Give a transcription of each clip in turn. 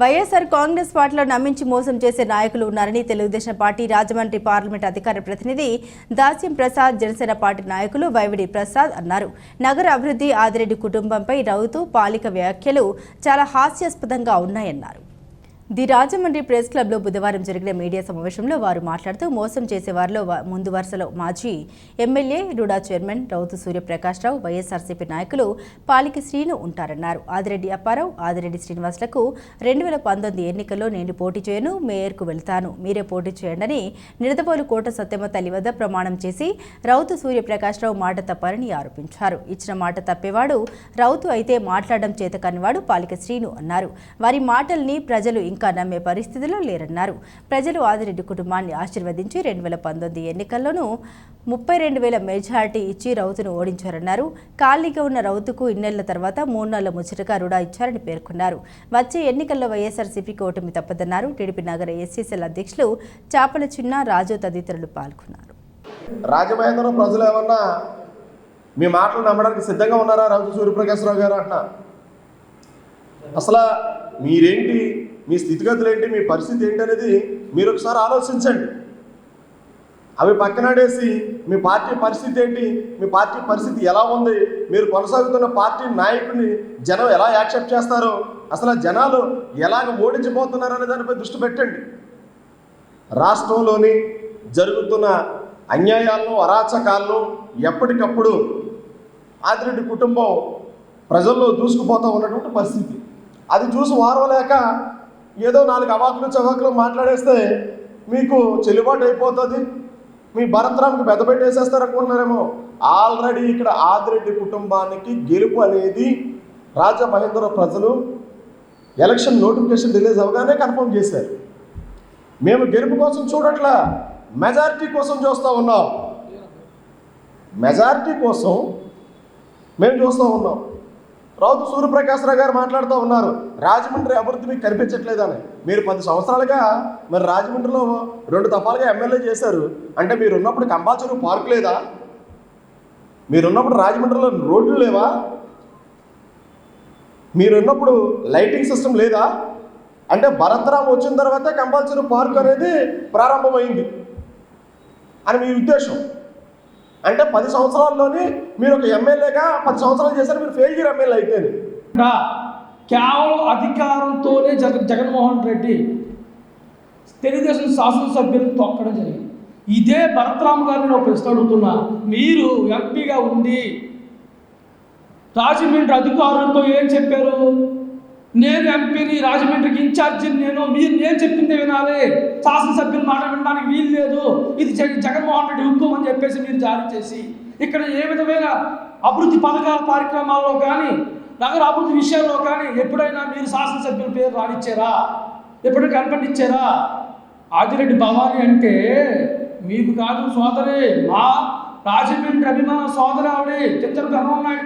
వైఎస్ఆర్ కాంగ్రెస్ పార్టీలో నమ్మించి మోసం చేసే నాయకులు ఉన్నారని తెలుగుదేశం పార్టీ రాజమండ్రి పార్లమెంట్ అధికార ప్రతినిధి దాస్యం ప్రసాద్ జనసేన పార్టీ నాయకులు వైవిడి ప్రసాద్ అన్నారు. నగర అభివృద్ధి ఆదిరెడ్డి కుటుంబంపై రౌతు పాలిక వ్యాఖ్యలు చాలా హాస్యాస్పదంగా ఉన్నాయన్నారు. ది రాజమండ్రి ప్రెస్ క్లబ్లో బుధవారం జరిగిన మీడియా సమావేశంలో వారు మాట్లాడుతూ మోసం చేసే వారిలో ముందు వరుసలో మాజీ MLA RUDA chairman Rautu Suryaprakash Rao YSRCP నాయకులు పాలికి శ్రీను ఉంటారన్నారు. ఆదిరెడ్డి అప్పారావు ఆదిరెడ్డి శ్రీనివాసులకు రెండు వేల పంతొమ్మిది ఎన్నికల్లో నేను పోటీ చేయను మేయర్కు వెళ్తాను. మీరే పోటీ చేయండి నిడదపోలు కోట సత్యమ తల్లి వద్ద ప్రమాణం చేసి రౌతు సూర్యప్రకాశ్రావు మాట తప్పారని ఆరోపించారు. ఇచ్చిన మాట తప్పేవాడు రౌతు అయితే మాట్లాడడం చేత కానివాడు పాలిక శ్రీను అన్నారు. వారి మాటల్ని ప్రజలు ఇంకా నమ్మే పరిస్థితిలో లేరన్నారు. ప్రజలు ఆదిరెడ్డి కుటుంబాన్ని ఆశీర్వదించి రెండు వేల పంతొమ్మిది ఎన్నికల్లోనూ ముప్పై రెండు వేల మెజార్టీ ఇచ్చి రౌతును ఓడించారన్నారు. ఖాళీగా ఉన్న రౌతుకు ఇన్నేళ్ళ తర్వాత మూడు నెలల ముచ్చటగా రుడా ఇచ్చారని పేర్కొన్నారు. వచ్చే ఎన్నికల్లో వైఎస్ఆర్సీపీకి ఓటమి తప్పదన్నారు. టీడీపీ నగర ఎస్సీసీల అధ్యక్షులు చాపల చిన్న రాజు తదితరులు పాల్గొన్నారు. రాజమహేంద్రం ప్రజలు ఏమన్నా మీ మాటలు నమ్మడానికి సిద్ధంగా ఉన్నారా రౌతు సూర్యప్రకాశ్రావు గారు అంటున్నా? అసలు మీరేంటి మీ స్థితిగతులు ఏంటి మీ పరిస్థితి ఏంటి అనేది మీరు ఒకసారి ఆలోచించండి. అవి పక్కనడేసి మీ పార్టీ పరిస్థితి ఏంటి మీ పార్టీ పరిస్థితి ఎలా ఉంది మీరు కొనసాగుతున్న పార్టీ నాయకుడిని జనం ఎలా యాక్సెప్ట్ చేస్తారో అసలు జనాలు ఎలాగ ఓడించిపోతున్నారు అనే దానిపై దృష్టి పెట్టండి. రాష్ట్రంలోని జరుగుతున్న అన్యాయాలను అరాచకాలను ఎప్పటికప్పుడు ఆదిరెడ్డి కుటుంబం ప్రజల్లో దూసుకుపోతూ ఉన్నటువంటి పరిస్థితి. అది చూసి వారవలేక ఏదో నాలుగు అవాకులు చవాకులు మాట్లాడేస్తే మీకు చెల్లుబాటు అయిపోతుంది. మీ భరత్రామ్కి పెద్ద పెట్టేసేస్తారు అనుకుంటున్నారేమో. ఆల్రెడీ ఇక్కడ ఆదిరెడ్డి కుటుంబానికి గెలుపు అనేది రాజమహేంద్ర ప్రజలు ఎలక్షన్ నోటిఫికేషన్ రిలీజ్ అవగానే కన్ఫర్మ్ చేశారు. మేము గెలుపు కోసం చూడట్లా మెజారిటీ కోసం చూస్తూ ఉన్నాం. మెజారిటీ కోసం మేము చూస్తూ ఉన్నాం. రౌతు సూర్యప్రకాశ్రావు గారు మాట్లాడుతూ ఉన్నారు. రాజమండ్రి అభివృద్ధి మీకు కనిపించట్లేదని. మీరు పది సంవత్సరాలుగా మరి రాజమండ్రిలో రెండు తపాలుగా ఎమ్మెల్యే చేశారు. అంటే మీరు ఉన్నప్పుడు కంబాచెరువు పార్క్ లేదా? మీరున్నప్పుడు రాజమండ్రిలో రోడ్లు లేవా? మీరున్నప్పుడు లైటింగ్ సిస్టమ్ లేదా? అంటే భరతరామ్ వచ్చిన తర్వాత కంపల్సరీ పార్క్ అనేది ప్రారంభమైంది. అని మీ ఉద్దేశం? అంటే పది సంవత్సరాల్లోనే మీరు ఒక ఎమ్మెల్యేగా పది సంవత్సరాలు చేశారు మీరు ఫెయిల్యూర్ ఎమ్మెల్యే అయితేనే. కేవలం అధికారంతోనే జగ జగన్మోహన్ రెడ్డి తెలుగుదేశం శాసనసభ్యులను తొక్కడం జరిగింది. ఇదే భరత్రామ్ గారిని నేను ఒక ప్రశ్న అడుగుతున్నా. మీరు ఎంపీగా ఉండి రాజమండ్రి అధికారులతో ఏం చెప్పారు? నేను ఎంపీని రాజమండ్రికి ఇన్ఛార్జిని నేను మీరు నేను చెప్పిందే వినాలి. శాసనసభ్యులు మాట వినడానికి వీలు లేదు. ఇది జగన్మోహన్ రెడ్డి హుక్కుం అని చెప్పేసి మీరు జారీ చేసి ఇక్కడ ఏ విధమైన అభివృద్ధి పథకాల కార్యక్రమాల్లో కానీ నగర అభివృద్ధి విషయాల్లో కానీ ఎప్పుడైనా మీరు శాసనసభ్యుల పేరు రానిచ్చారా ఎప్పుడైనా కనపడిచ్చారా? ఆదిరెడ్డి భవాని అంటే మీకు కాదు సోదరి మా రాజమండ్రి అభిమాన సోదరి ఆవిడ చంద్ర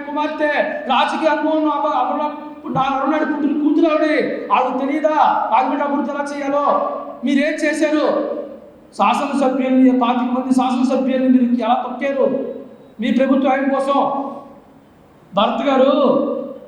కుమార్తె. రాజకీయ అనుభవం అవ- అమలు నా పుట్టిన కూతురు ఆవిడ ఆవిడకు తెలియదా రాజమండ్రి అభివృద్ధి ఎలా చేయాలో? మీరేం చేశారు? శాసనసభ్యుల్ని పాతిక మంది శాసనసభ్యుల్ని మీరు ఎలా తొక్కారు? మీ ప్రభుత్వ ఆయన కోసం? భరత్ గారు